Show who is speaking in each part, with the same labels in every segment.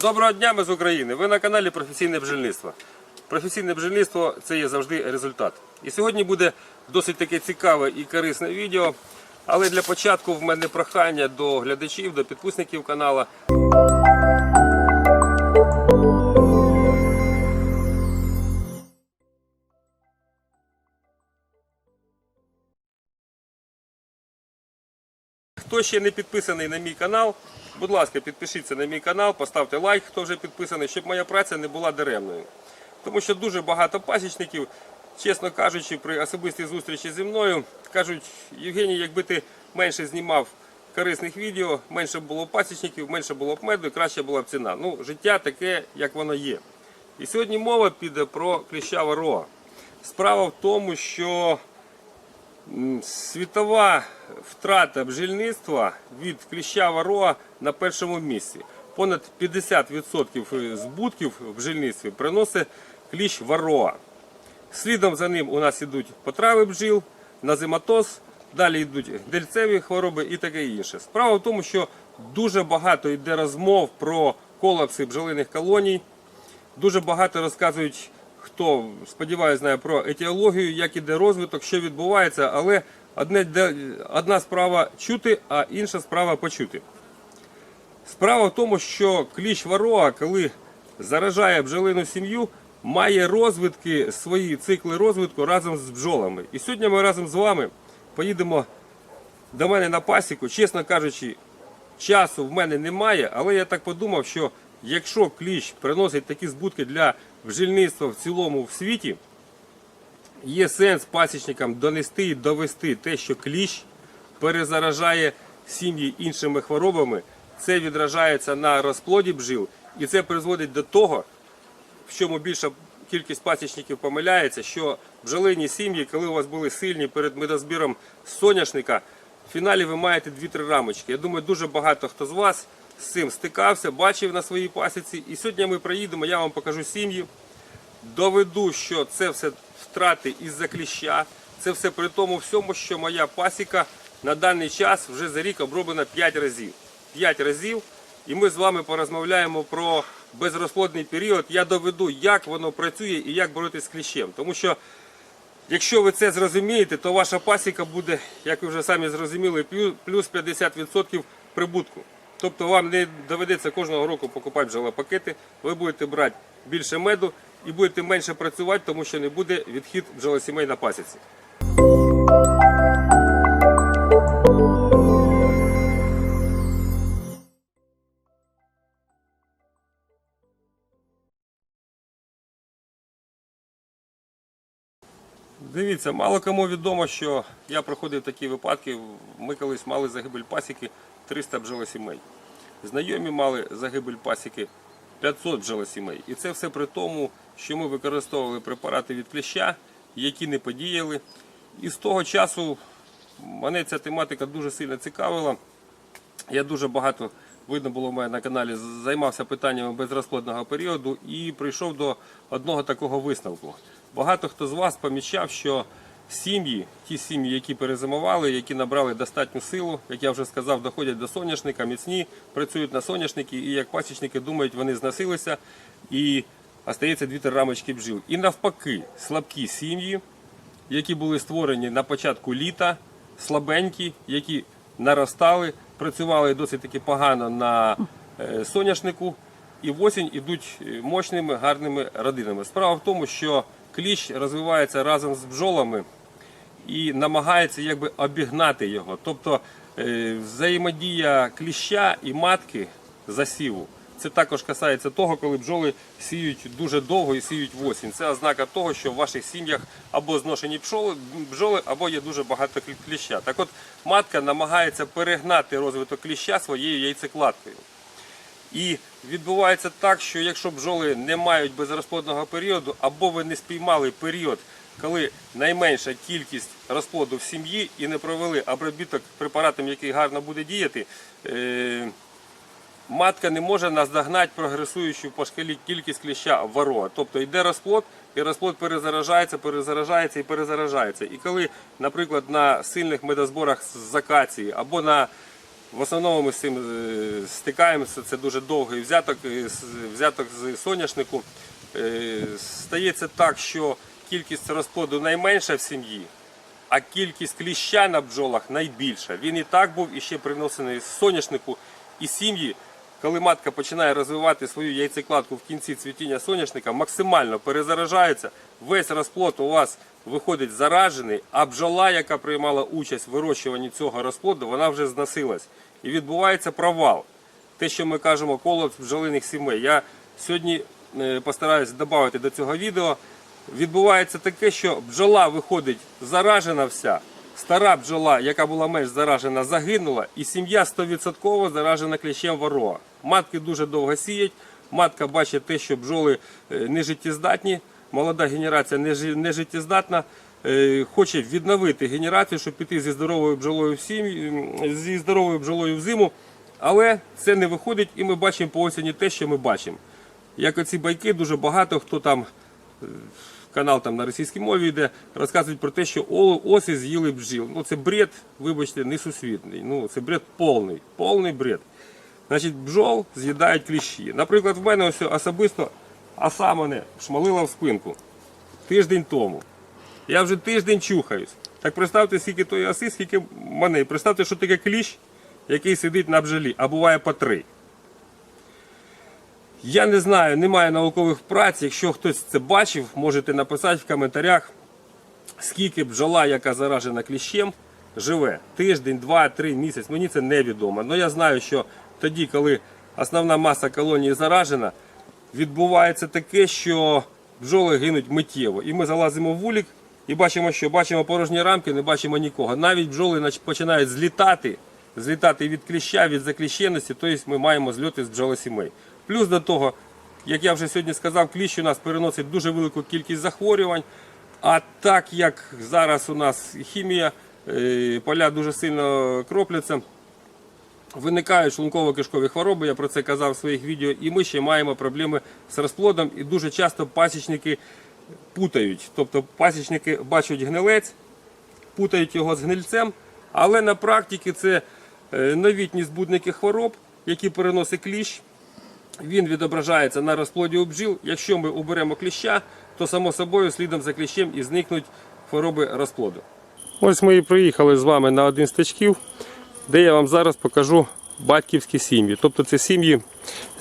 Speaker 1: Доброго дня, ми з України. Ви на каналі Професійне бджільництво. Професійне бджільництво це є завжди результат. І сьогодні буде досить таке цікаве і корисне відео. Але для початку в мене прохання до глядачів, до підписників каналу. Хто ще не підписаний на мій канал, будь ласка, підпишіться на мій канал, поставте лайк, хто вже підписаний, щоб моя праця не була даремною. Тому що дуже багато пасічників, чесно кажучи, при особистій зустрічі зі мною кажуть, Євгеній, якби ти менше знімав корисних відео, менше було пасічників, менше було б меду, і краще була б ціна. Ну, життя таке, як воно є. І сьогодні мова піде про кліщава роа. Справа в тому, що Світова втрата бджільництва від кліща вароа на першому місці. Понад 50% збутків в бджільництві приносить кліщ вароа. Слідом за ним у нас йдуть потрави бджіл, назематоз, далі йдуть дельцеві хвороби і таке інше. Справа в тому, що дуже багато йде розмов про колапси бджолиних колоній. Дуже багато розказують, хто сподіваюся, знає про етіологію, як іде розвиток, що відбувається, але одне, одна справа чути, а інша справа почути. Справа в тому, що кліщ вароа, коли заражає бджолину сім'ю, має розвитки, свої цикли розвитку разом з бджолами. І сьогодні ми разом з вами поїдемо до мене на пасіку. Чесно кажучи, часу в мене немає, але я так подумав, що якщо кліщ приносить такі збутки для бджільництва в цілому в світі, є сенс пасічникам донести і довести те, що кліщ перезаражає сім'ї іншими хворобами. Це відражається на розплоді бджіл, і це призводить до того, в чому більша кількість пасічників помиляється, що бджолині сім'ї, коли у вас були сильні перед медозбіром соняшника, в фіналі ви маєте 2-3 рамочки. Я думаю, дуже багато хто з вас з цим стикався, бачив на своїй пасіці. І сьогодні ми приїдемо, я вам покажу сім'ї, доведу, що це все втрати із-за кліща. Це все при тому всьому, що моя пасіка на даний час вже за рік оброблена 5 разів. 5 разів. І ми з вами порозмовляємо про безрозплодний період. Я доведу, як воно працює і як боротися з кліщем. Тому що Якщо ви це зрозумієте, то ваша пасіка буде, як ви вже самі зрозуміли, плюс 50% прибутку. Тобто вам не доведеться кожного року покупати бджолопакети, ви будете брати більше меду і будете менше працювати, тому що не буде відхід бджолосімей на пасіці. Дивіться, мало кому відомо, що я проходив такі випадки. Ми колись мали загибель пасіки 300 бджолосімей. Знайомі мали загибель пасіки 500 бджолосімей. І це все при тому, що ми використовували препарати від кліща, які не подіяли. І з того часу мене ця тематика дуже сильно цікавила. Я дуже багато, видно було в мене на каналі, займався питаннями безрозплодного періоду і прийшов до одного такого висновку. Багато хто з вас помічав, що сім'ї, ті сім'ї, які перезимували, які набрали достатню силу, як я вже сказав, доходять до соняшника, міцні, працюють на соняшники, і як пасічники думають, вони зносилися і остається дві-три рамочки бджіл. І навпаки, слабкі сім'ї, які були створені на початку літа, слабенькі, які наростали, працювали досить таки погано на е, соняшнику, і в осінь ідуть е, мощними, гарними родинами. Справа в тому, що кліщ розвивається разом з бджолами і намагається якби обігнати його. Тобто е, взаємодія кліща і матки засіву. Це також касається того, коли бджоли сіють дуже довго і сіють в осінь. Це ознака того, що в ваших сім'ях або зношені пчоли, бджоли, або є дуже багато кліща. Так от матка намагається перегнати розвиток кліща своєю яйцекладкою. І відбувається так, що якщо бджоли не мають безрозплодного періоду, або ви не спіймали період, коли найменша кількість розплоду в сім'ї і не провели обробіток препаратом, який гарно буде діяти, е, матка не може наздогнати прогресуючу по шкалі кількість кліща вароа. Тобто йде розплод, і розплод перезаражається, перезаражається і перезаражається. І коли, наприклад, на сильних медозборах з акації або на В основному ми з цим е, стикаємося, це дуже довгий взяток, е, взяток з соняшнику. Е, Стається так, що кількість розплоду найменша в сім'ї, а кількість кліща на бджолах найбільша. Він і так був і ще приносений з соняшнику і сім'ї. Коли матка починає розвивати свою яйцекладку в кінці цвітіння соняшника, максимально перезаражається, весь розплод у вас виходить заражений, а бджола, яка приймала участь в вирощуванні цього розплоду, вона вже зносилась. І відбувається провал. Те, що ми кажемо, колапс бджолиних сімей. Я сьогодні е, постараюсь додати до цього відео. Відбувається таке, що бджола виходить заражена вся. Стара бджола, яка була менш заражена, загинула, і сім'я 100% заражена кліщем ворога. Матки дуже довго сіють. Матка бачить те, що бджоли е, не життєздатні, молода генерація не життєздатна. е, Хоче відновити генерацію, щоб піти зі здоровою бджолою в сім'ю, зі здоровою бджолою в зиму. Але це не виходить, і ми бачимо по осені те, що ми бачимо. Як оці байки, дуже багато хто там канал там на російській мові йде, розказують про те, що оси з'їли бджіл. Ну це бред, вибачте, несусвітний. Ну це бред повний, повний бред. Значить, бджол з'їдають кліщі. Наприклад, в мене ось особисто оса мене шмалила в спинку тиждень тому. Я вже тиждень чухаюсь. Так представте, скільки тої оси, скільки мене. Представте, що таке кліщ, який сидить на бджолі, а буває по три. Я не знаю, немає наукових праць. Якщо хтось це бачив, можете написати в коментарях, скільки бджола, яка заражена кліщем, живе. Тиждень, два, три місяць. Мені це невідомо. Але я знаю, що тоді, коли основна маса колонії заражена, відбувається таке, що бджоли гинуть миттєво. І ми залазимо в вулик і бачимо, що бачимо порожні рамки, не бачимо нікого. Навіть бджоли починають злітати, злітати від кліща, від закліщеності, тобто ми маємо зльоти з бджолосімей. Плюс до того, як я вже сьогодні сказав, кліщ у нас переносить дуже велику кількість захворювань. А так як зараз у нас хімія, е, поля дуже сильно кропляться, виникають шлунково-кишкові хвороби, я про це казав в своїх відео, і ми ще маємо проблеми з розплодом, і дуже часто пасічники путають. Тобто пасічники бачать гнилець, путають його з гнильцем, але на практиці це е, новітні збудники хвороб, які переносить кліщ. Він відображається на розплоді у бджіл. Якщо ми уберемо кліща, то само собою слідом за кліщем і зникнуть хвороби розплоду. Ось ми і приїхали з вами на один з тачків, де я вам зараз покажу батьківські сім'ї. Тобто це сім'ї,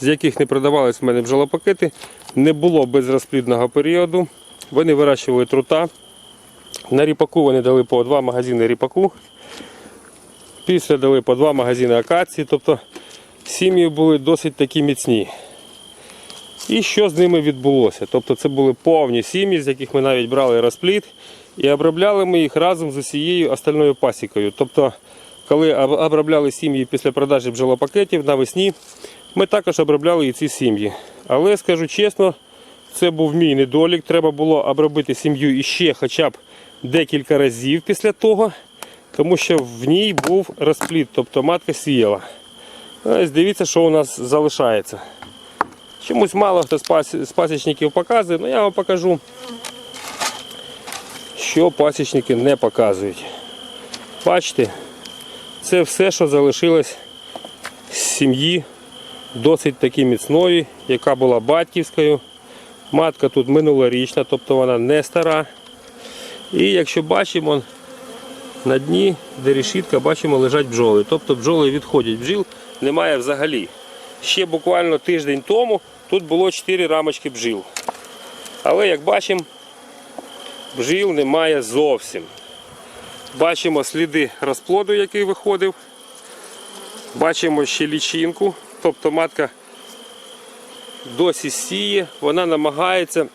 Speaker 1: з яких не продавались в мене бджолопакети, не було безрозплідного періоду. Вони вирощували трута. На ріпаку вони дали по два магазини ріпаку. Після дали по два магазини акації. Тобто сім'ї були досить такі міцні. І що з ними відбулося? Тобто це були повні сім'ї, з яких ми навіть брали розплід, і обробляли ми їх разом з усією остальною пасікою. Тобто, коли обробляли сім'ї після продажі бджолопакетів навесні, ми також обробляли і ці сім'ї. Але скажу чесно, це був мій недолік. Треба було обробити сім'ю іще хоча б декілька разів після того, тому що в ній був розплід, тобто матка сіяла. Ось дивіться, що у нас залишається. Чомусь мало хто з пасічників показує, але я вам покажу, що пасічники не показують. Бачите, це все, що залишилось з сім'ї досить таки міцної, яка була батьківською. Матка тут минулорічна, тобто вона не стара. І якщо бачимо, на дні, де решітка, бачимо, лежать бджоли. Тобто бджоли відходять, бджіл немає взагалі. Ще буквально тиждень тому тут було 4 рамочки бджіл. Але як бачимо, бджіл немає зовсім. Бачимо сліди розплоду, який виходив. Бачимо ще лічинку, тобто матка досі сіє, вона намагається,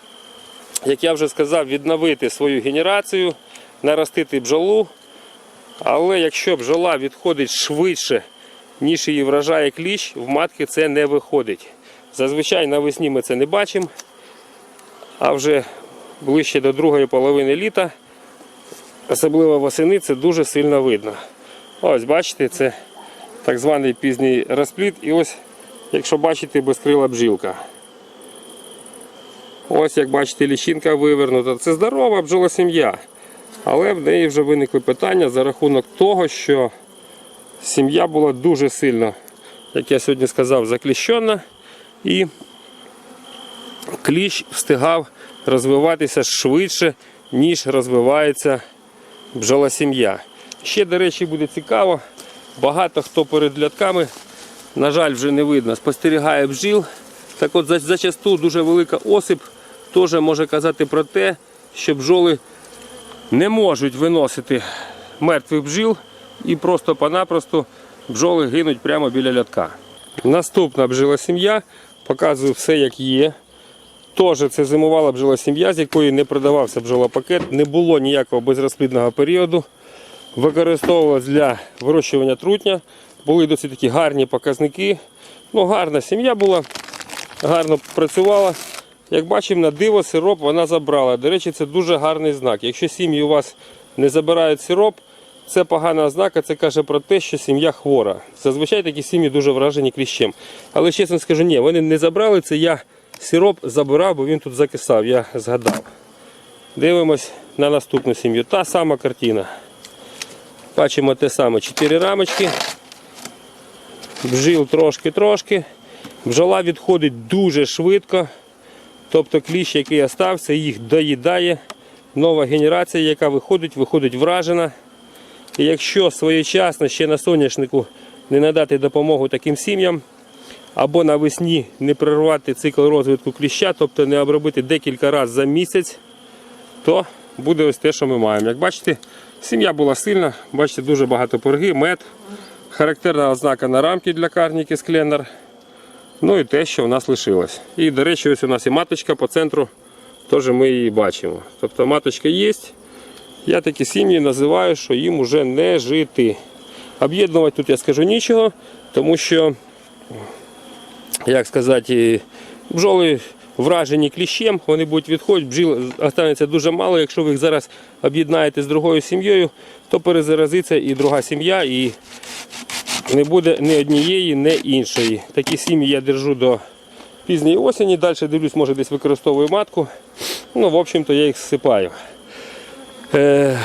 Speaker 1: як я вже сказав, відновити свою генерацію, наростити бджолу. Але якщо бджола відходить швидше, ніж її вражає кліщ, в матки це не виходить. Зазвичай навесні ми це не бачимо, а вже ближче до другої половини літа, особливо восени, це дуже сильно видно. Ось бачите, це так званий пізній розплід. І ось, якщо бачите, безкрила бджілка. Ось як бачите, лічинка вивернута. Це здорова бджолосім'я. Але в неї вже виникли питання за рахунок того, що Сім'я була дуже сильно, як я сьогодні сказав, закліщена. І кліщ встигав розвиватися швидше, ніж розвивається бджолосім'я. Ще, до речі, буде цікаво. Багато хто перед лядками, на жаль, вже не видно, спостерігає бджіл. Так от зачасту дуже велика осип теж може казати про те, що бджоли не можуть виносити мертвих бджіл і просто-понапросто бджоли гинуть прямо біля лятка. Наступна бджола-сім'я показую все як є. Теж це зимувала бджола-сім'я, з якої не продавався бджолопакет, не було ніякого безрозплідного періоду. Використовувалась для вирощування трутня. Були досить такі гарні показники. Ну, гарна сім'я була, гарно працювала. Як бачимо, на диво сироп вона забрала. До речі, це дуже гарний знак. Якщо сім'ї у вас не забирають сироп, це погана ознака, це каже про те, що сім'я хвора. Зазвичай такі сім'ї дуже вражені кліщем. Але чесно скажу, ні, вони не забрали це. Я сироп забирав, бо він тут закисав, я згадав. Дивимось на наступну сім'ю. Та сама картина. Бачимо те саме. Чотири рамочки. Бжил трошки-трошки. Бджола відходить дуже швидко. Тобто кліщ, який остався, їх доїдає. Нова генерація, яка виходить, виходить вражена. І якщо своєчасно ще на соняшнику не надати допомогу таким сім'ям, або навесні не прервати цикл розвитку кліща, тобто не обробити декілька разів за місяць, то буде ось те, що ми маємо. Як бачите, сім'я була сильна, бачите, дуже багато порги, мед, характерна ознака на рамки для карніки скленер. Ну і те, що в нас лишилось. І, до речі, ось у нас і маточка по центру, теж ми її бачимо. Тобто маточка є. Я такі сім'ї називаю, що їм вже не жити. Об'єднувати тут я скажу нічого, тому що, як сказати, бджоли вражені кліщем, вони будуть відходити, бджіл останеться дуже мало. Якщо ви їх зараз об'єднаєте з другою сім'єю, то перезаразиться і друга сім'я, і не буде ні однієї, ні іншої. Такі сім'ї я держу до пізньої осені. Далі дивлюсь, може десь використовую матку. Ну, в общем-то, я їх всипаю. Е,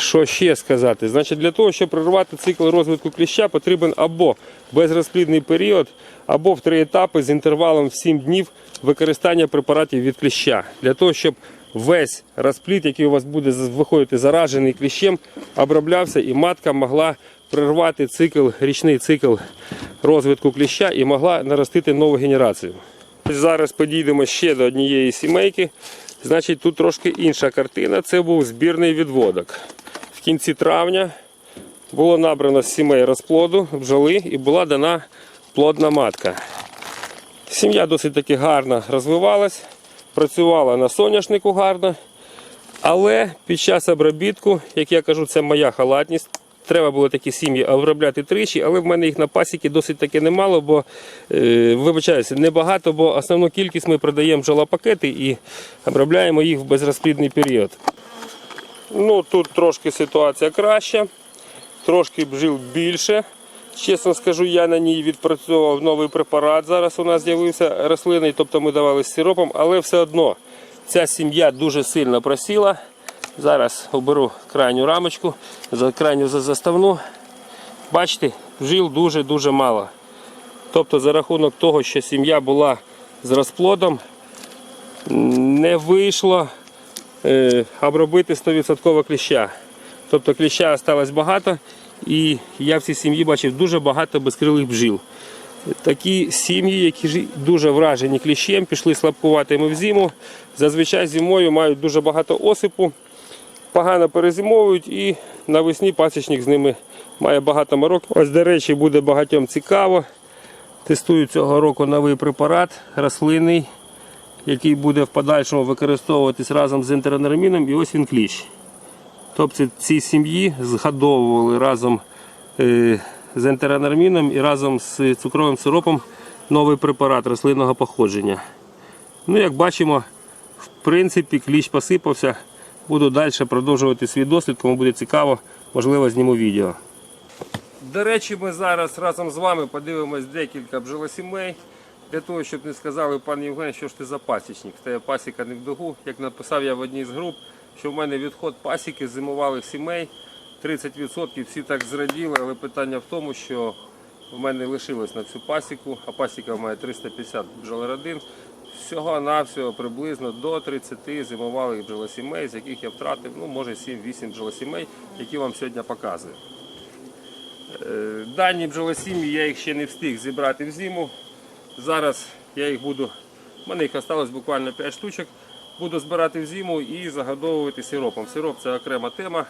Speaker 1: що ще сказати? Значить, для того, щоб прорвати цикл розвитку кліща, потрібен або безрозплідний період, або в три етапи з інтервалом в 7 днів використання препаратів від кліща. Для того, щоб весь розплід, який у вас буде виходити заражений кліщем, оброблявся і матка могла прервати цикл, річний цикл розвитку кліща і могла наростити нову генерацію. Зараз підійдемо ще до однієї сімейки. Значить, тут трошки інша картина. Це був збірний відводок. Кінці травня було набрано сімей розплоду, бджоли і була дана плодна матка. Сім'я досить таки гарно розвивалась, працювала на соняшнику гарно. Але під час обробітку, як я кажу, це моя халатність. Треба було такі сім'ї обробляти тричі, але в мене їх на пасіки досить таки немало, бо е, вибачаюся, небагато, бо основну кількість ми продаємо бджолопакети і обробляємо їх в безрозплідний період. Ну тут трошки ситуація краща, трошки бджіл більше. Чесно скажу, я на ній відпрацьовував новий препарат. Зараз у нас з'явився рослинний, тобто ми давали з сиропом, але все одно ця сім'я дуже сильно просіла. Зараз оберу крайню рамочку, крайню заставну. Бачите, бджіл дуже-дуже мало. Тобто за рахунок того, що сім'я була з розплодом, не вийшло обробити 100% кліща. Тобто кліща осталось багато, і я в цій сім'ї бачив дуже багато безкрилих бджіл. Такі сім'ї, які дуже вражені кліщем, пішли слабкуватими в зиму. Зазвичай зимою мають дуже багато осипу, погано перезимовують і навесні пасічник з ними має багато морок. Ось, до речі, буде багатьом цікаво. Тестую цього року новий препарат рослинний, який буде в подальшому використовуватись разом з інтернерміном, і ось він кліщ. Тобто ці сім'ї згадовували разом е, з ентеронарміном і разом з цукровим сиропом новий препарат рослинного походження. Ну, як бачимо, в принципі, кліщ посипався. Буду далі продовжувати свій дослід, кому буде цікаво, можливо, зніму відео. До речі, ми зараз разом з вами подивимось декілька бджолосімей. Для того, щоб не сказали, пан Євген, що ж ти за пасічник. Це пасіка не в дугу. Як написав я в одній з груп, що в мене відход пасіки зимувалих сімей. 30% всі так зраділи, але питання в тому, що в мене лишилось на цю пасіку, а пасіка має 350 бджолородин. Всього-навсього приблизно до 30 зимувалих бджолосімей, з яких я втратив, ну, може 7-8 бджолосімей, які вам сьогодні показую. Е, Дані бджолосім'ї я їх ще не встиг зібрати в зиму. Зараз я їх буду, в мене їх осталось буквально 5 штучок. Буду збирати в зиму і загодовувати сиропом. Сироп це окрема тема,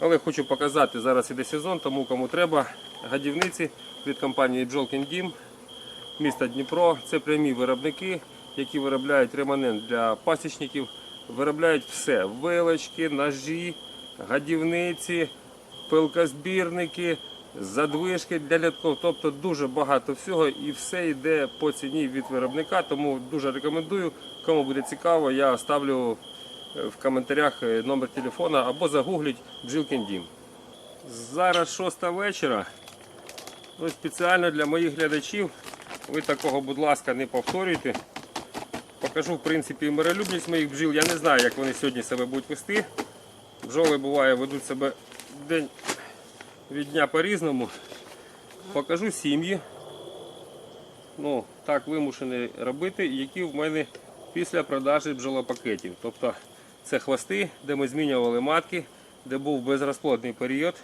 Speaker 1: але хочу показати, зараз іде сезон, тому кому треба гадівниці від компанії Бджолкін Дім міста Дніпро. Це прямі виробники, які виробляють реманент для пасічників, виробляють все: вилочки, ножі, гадівниці, пилкозбірники, задвижки для літков. Тобто дуже багато всього і все йде по ціні від виробника. Тому дуже рекомендую. Кому буде цікаво, я оставлю е, в коментарях е, номер телефона або загугліть Бжилкін Дім. Зараз 6 вечора. Ну, спеціально для моїх глядачів. Ви такого, будь ласка, не повторюйте. Покажу, в принципі, миролюбність моїх бджіл. Я не знаю, як вони сьогодні себе будуть вести. Бджоли буває, ведуть себе день від дня по-різному. Покажу сім'ї. Ну, так вимушений робити, які в мене після продажі бджолопакетів. Тобто це хвости, де ми змінювали матки, де був безрозплодний період.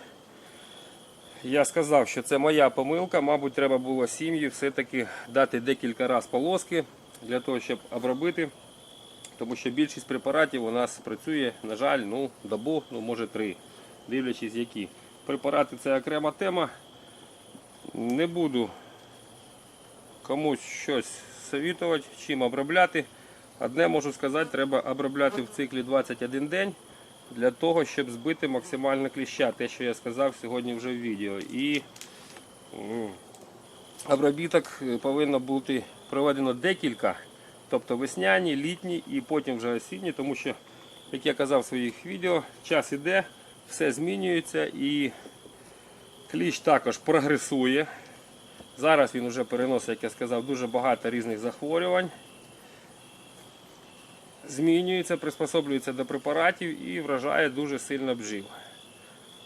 Speaker 1: Я сказав, що це моя помилка. Мабуть, треба було сім'ї все-таки дати декілька разів полоски для того, щоб обробити. Тому що більшість препаратів у нас працює, на жаль, ну, добу, ну може три, дивлячись які. Препарати це окрема тема. Не буду комусь щось совітувати, чим обробляти. Одне можу сказати, треба обробляти в циклі 21 день для того, щоб збити максимально кліща, те, що я сказав сьогодні вже в відео. І обробіток е, повинно бути проведено декілька, тобто весняні, літні і потім вже осінні, тому що, як я казав в своїх відео, час іде, все змінюється і кліщ також прогресує. Зараз він вже переносить, як я сказав, дуже багато різних захворювань. Змінюється, приспособлюється до препаратів і вражає дуже сильно бджіл.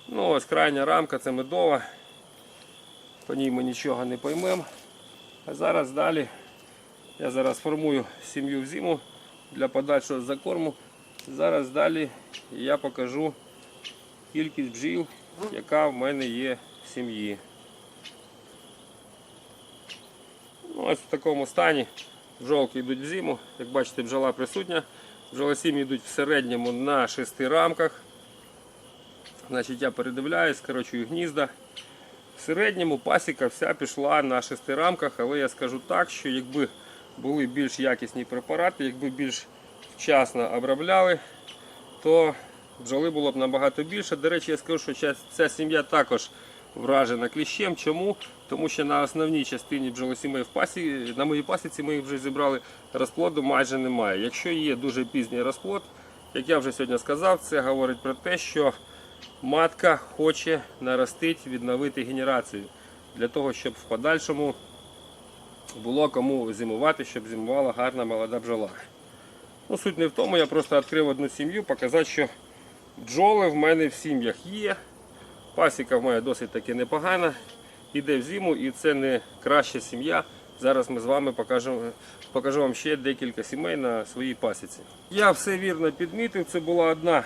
Speaker 1: Ну, ось крайня рамка це медова. По ній ми нічого не поймемо. А зараз далі я зараз формую сім'ю в зиму для подальшого закорму. Зараз далі я покажу кількість бджіл, яка в мене є в сім'ї. Ну, ось в такому стані бджолки йдуть в зиму. Як бачите, бджола присутня. Бджолосім'ї йдуть в середньому на шести рамках. Значить, я передивляюсь, скорочую гнізда. В середньому пасіка вся пішла на шести рамках, але я скажу так, що якби були більш якісні препарати, якби більш вчасно обробляли, то бджоли було б набагато більше. До речі, я скажу, що ця- сім'я також вражена кліщем. Чому? Тому що на основній частині бджолосімей в пасі, на моїй пасіці ми їх вже зібрали, розплоду майже немає. Якщо є дуже пізній розплод, як я вже сьогодні сказав, це говорить про те, що матка хоче наростити, відновити генерацію для того, щоб в подальшому було кому зимувати, щоб зимувала гарна молода бджола. Ну, суть не в тому, я просто відкрив одну сім'ю, показати, що бджоли в мене в сім'ях є. Пасіка в мене досить таки непогана. Іде в зиму і це не краща сім'я. Зараз ми з вами покажемо, покажу вам ще декілька сімей на своїй пасіці. Я все вірно підмітив, це була одна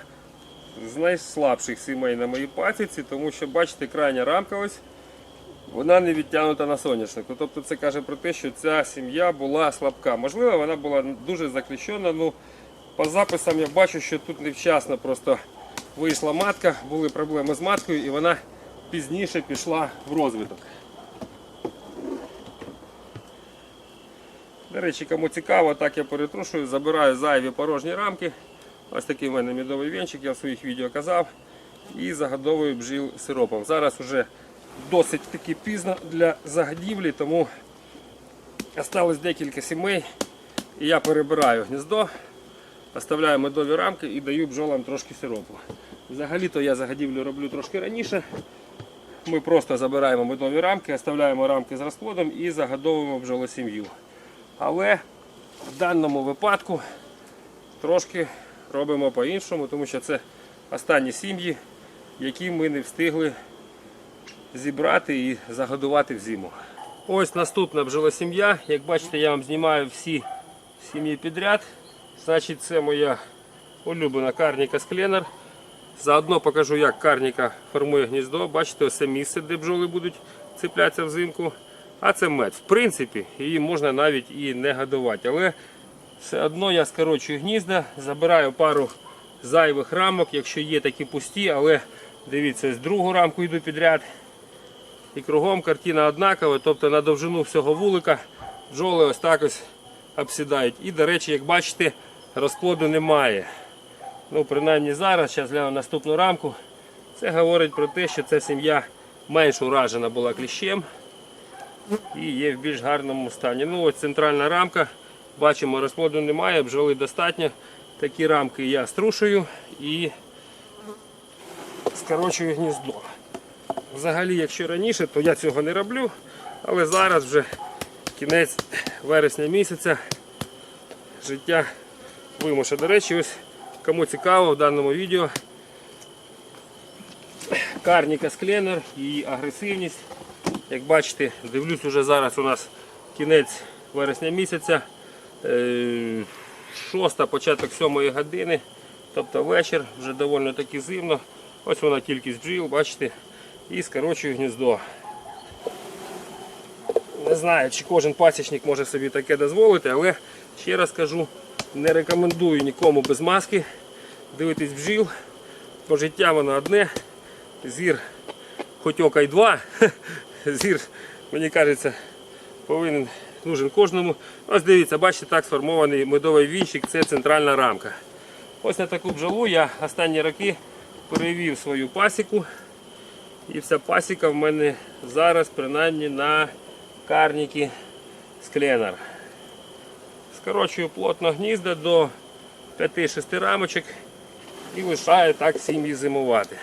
Speaker 1: з найслабших сімей на моїй пасіці, тому що, бачите, крайня рамка ось, вона не відтягнута на соняшнику. Тобто це каже про те, що ця сім'я була слабка. Можливо, вона була дуже закліщена. Ну, по записам я бачу, що тут невчасно просто вийшла матка, були проблеми з маткою і вона пізніше пішла в розвиток. До речі, кому цікаво, так я перетрушую, забираю зайві порожні рамки. Ось такий в мене медовий вінчик, я в своїх відео казав. І загодовую бджіл сиропом. Зараз вже досить таки пізно для загодівлі, тому осталось декілька сімей. І я перебираю гніздо, оставляю медові рамки і даю бджолам трошки сиропу. Взагалі-то я загодівлю роблю трошки раніше. Ми просто забираємо медові рамки, оставляємо рамки з розплодом і загодовуємо бджолосім'ю. Але в даному випадку трошки робимо по-іншому, тому що це останні сім'ї. які ми не встигли зібрати і загодувати в зиму. Ось наступна бджолосім'я. Як бачите, я вам знімаю всі сім'ї підряд. Значить, це моя улюблена карніка скленер. Заодно покажу, як карніка формує гніздо. Бачите, ось це місце, де бджоли будуть цеплятися взимку. А це мед. В принципі, її можна навіть і не годувати. Але все одно я скорочую гнізда, забираю пару зайвих рамок, якщо є такі пусті, але дивіться, з другу рамку йду підряд. І кругом картина однакова, тобто на довжину всього вулика бджоли ось так ось обсідають. І, до речі, як бачите, розплоду немає. Ну, принаймні зараз, зараз гляну наступну рамку. Це говорить про те, що ця сім'я менш уражена була кліщем і є в більш гарному стані. Ну ось центральна рамка. Бачимо, розплоду немає, бджоли достатньо. Такі рамки я струшую і скорочую гніздо. Взагалі, якщо раніше, то я цього не роблю, але зараз вже кінець вересня місяця життя вимуше. До речі, ось кому цікаво в даному відео карніка скленер, її агресивність. Як бачите, дивлюсь уже зараз у нас кінець вересня місяця, е, шоста, початок сьомої години, тобто вечір, вже доволі таки зимно. Ось вона кількість бджіл, бачите, і скорочую гніздо. Не знаю, чи кожен пасічник може собі таке дозволити, але ще раз кажу, не рекомендую нікому без маски дивитись бджіл, бо життя воно одне, зір хоч ока й два, зір, мені кажеться, повинен нужен кожному. Ось дивіться, бачите, так сформований медовий вінчик, це центральна рамка. Ось на таку бджолу я останні роки перевів свою пасіку. І вся пасіка в мене зараз принаймні на карніки скленер. Скорочую плотно гнізда до 5-6 рамочок і лишаю так сім'ї зимувати.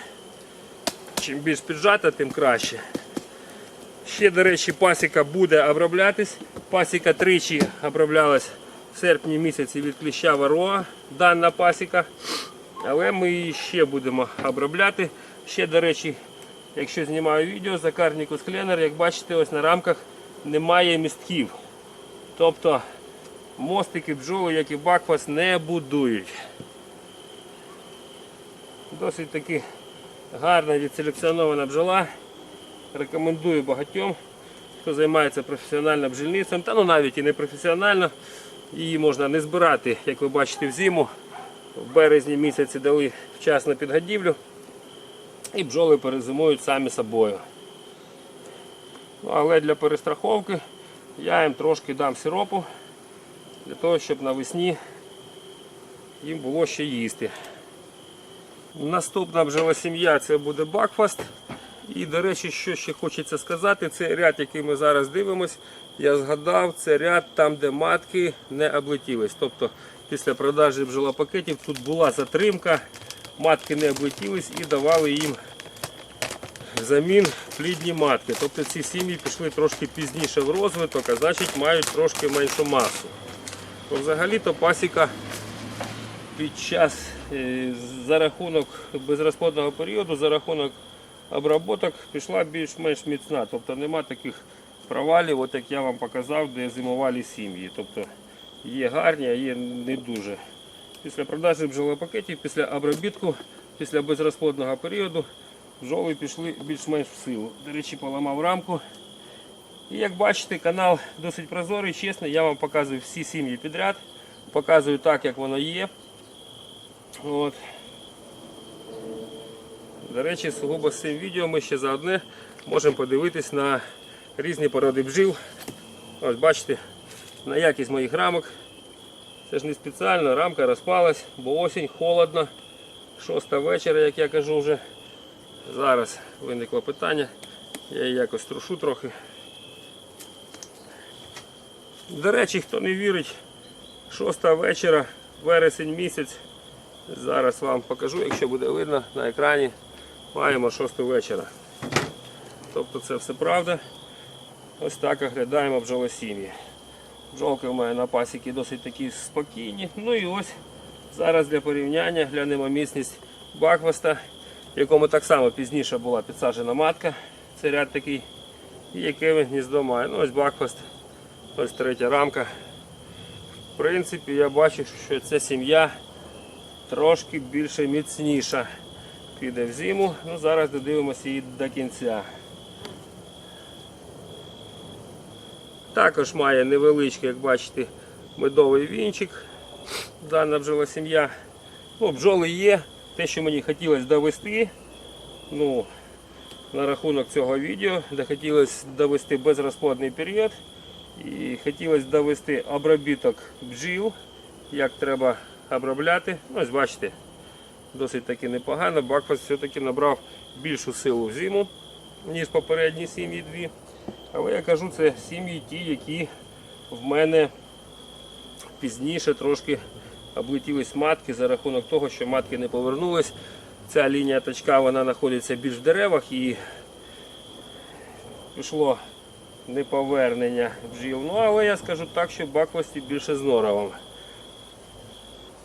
Speaker 1: Чим більш піджата, тим краще. Ще, до речі, пасіка буде оброблятись. Пасіка тричі оброблялась в серпні місяці від кліща вароа, дана пасіка. Але ми її ще будемо обробляти. Ще, до речі, якщо знімаю відео за карніку скленер, як бачите, ось на рамках немає містків. Тобто мостики бджоли, як і бакфас, не будують. Досить таки гарна відселекціонована бджола. Рекомендую багатьом, хто займається професіонально бджільництвом, та ну навіть і не професіонально. Її можна не збирати, як ви бачите, взиму. В березні місяці дали вчасно підгодівлю і бджоли перезимують самі собою. Ну, але для перестраховки я їм трошки дам сиропу, для того, щоб навесні їм було ще їсти. Наступна бджолосім'я це буде Бакфаст. І, до речі, що ще хочеться сказати, це ряд, який ми зараз дивимось, я згадав, це ряд там, де матки не облетілись. Тобто після продажі бджолопакетів тут була затримка, матки не облетілись і давали їм взамін плідні матки. Тобто ці сім'ї пішли трошки пізніше в розвиток, а значить мають трошки меншу масу. То взагалі-то пасіка під час е, за рахунок безрозплодного періоду, за рахунок обработок пішла більш-менш міцна. Тобто нема таких провалів, от як я вам показав, де зимували сім'ї. Тобто є гарні, а є не дуже. Після продажі бджолопакетів, після обробітку, після безрозплодного періоду бджоли пішли більш-менш в силу. До речі, поламав рамку. І як бачите, канал досить прозорий, чесний. Я вам показую всі сім'ї підряд. Показую так, як воно є. От. До речі, сугубо з цим відео ми ще заодне можемо подивитись на різні породи бджіл. Ось бачите, на якість моїх рамок. Це ж не спеціально, рамка розпалась, бо осінь, холодно. Шоста вечора, як я кажу вже. Зараз виникло питання. Я її якось трушу трохи. До речі, хто не вірить, шоста вечора, вересень місяць. Зараз вам покажу, якщо буде видно на екрані. Маємо 6 вечора. Тобто це все правда. Ось так оглядаємо бджолосім'ї. Бджолки в мене на пасіки досить такі спокійні. Ну і ось зараз для порівняння глянемо міцність бакваста в якому так само пізніше була підсаджена матка. Це ряд такий. І яке гніздо має. Ну ось бакфаст, ось третя рамка. В принципі, я бачу, що ця сім'я трошки більше міцніша. Піде в зиму. Ну, зараз додивимося її до кінця. Також має невеличкий, як бачите, медовий вінчик. Дана бджола сім'я. Ну, бджоли є. Те, що мені хотілося довести. Ну, на рахунок цього відео, де хотілося довести безрозплодний період. І хотілося довести обробіток бджіл, як треба обробляти. Ну, Ось бачите, досить таки непогано. Бакфаст все-таки набрав більшу силу в зиму, ніж попередні сім'ї дві. Але я кажу, це сім'ї ті, які в мене пізніше трошки облетілись матки за рахунок того, що матки не повернулись. Ця лінія тачка вона знаходиться більш в деревах і пішло неповернення бджіл. Ну, але я скажу так, що баквості більше з норовом.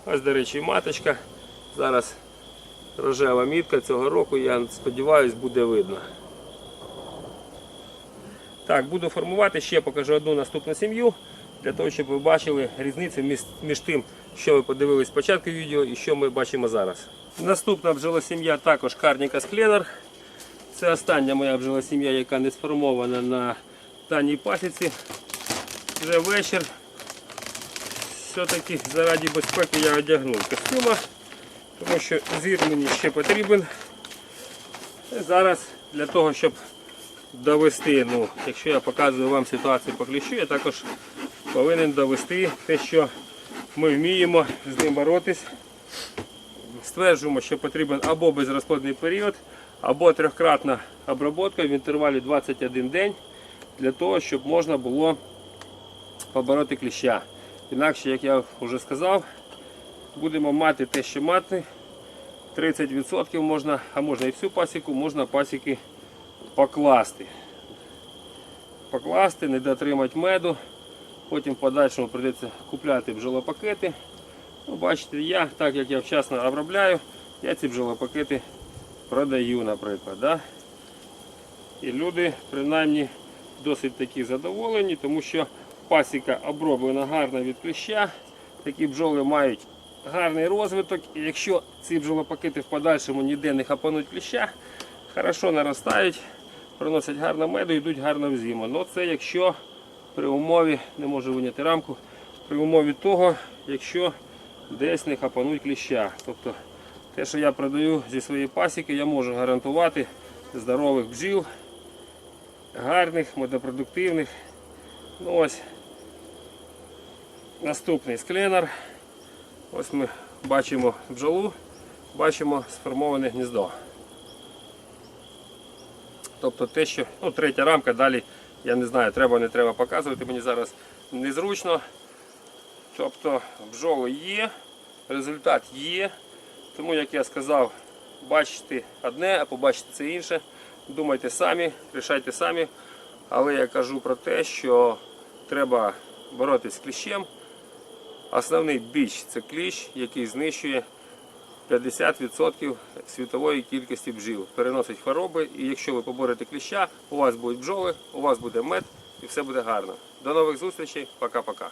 Speaker 1: Ось, до речі, маточка. Зараз рожева мітка цього року, я сподіваюся, буде видно. Так, буду формувати, ще покажу одну наступну сім'ю, для того, щоб ви бачили різницю між, між тим, що ви подивились спочатку відео і що ми бачимо зараз. Наступна бджолосім'я також Карніка Скленер. Це остання моя бджолосім'я, яка не сформована на даній пасіці. Вже вечір. Все-таки заради безпеки я одягнув костюма, тому що зір мені ще потрібен. Зараз для того, щоб довести, ну, якщо я показую вам ситуацію по кліщу, я також повинен довести те, що ми вміємо з ним боротись. Стверджуємо, що потрібен або безрозплодний період, або трьохкратна обробка в інтервалі 21 день для того, щоб можна було побороти кліща. Інакше, як я вже сказав, будемо мати те, що мати. 30% можна, а можна і всю пасіку, можна пасіки покласти. Покласти, не дотримати меду. Потім в подальшому прийдеться купляти бджолопакети. Ну, бачите, я, так як я вчасно обробляю, я ці бджолопакети продаю, наприклад. Да? І люди принаймні досить такі задоволені, тому що пасіка оброблена гарно від кліща. Такі бджоли мають гарний розвиток. І якщо ці бджолопакети в подальшому ніде не хапануть кліща, хорошо наростають, приносять гарно меду, йдуть гарно в зиму. Ну це якщо при умові, не можу виняти рамку, при умові того, якщо десь не хапануть кліща. Тобто те, що я продаю зі своєї пасіки, я можу гарантувати здорових бджіл, гарних, медопродуктивних. Ну ось наступний скленер. Ось ми бачимо бджолу, бачимо сформоване гніздо. Тобто те, що ну, третя рамка, далі я не знаю, треба не треба показувати, мені зараз незручно. Тобто бджоли є, результат є. Тому, як я сказав, бачите одне, а побачите це інше. Думайте самі, рішайте самі. Але я кажу про те, що треба боротися з кліщем. Основний біч це кліщ, який знищує 50% світової кількості бджіл, переносить хвороби. І якщо ви поборете кліща, у вас будуть бджоли, у вас буде мед і все буде гарно. До нових зустрічей, пока-пока.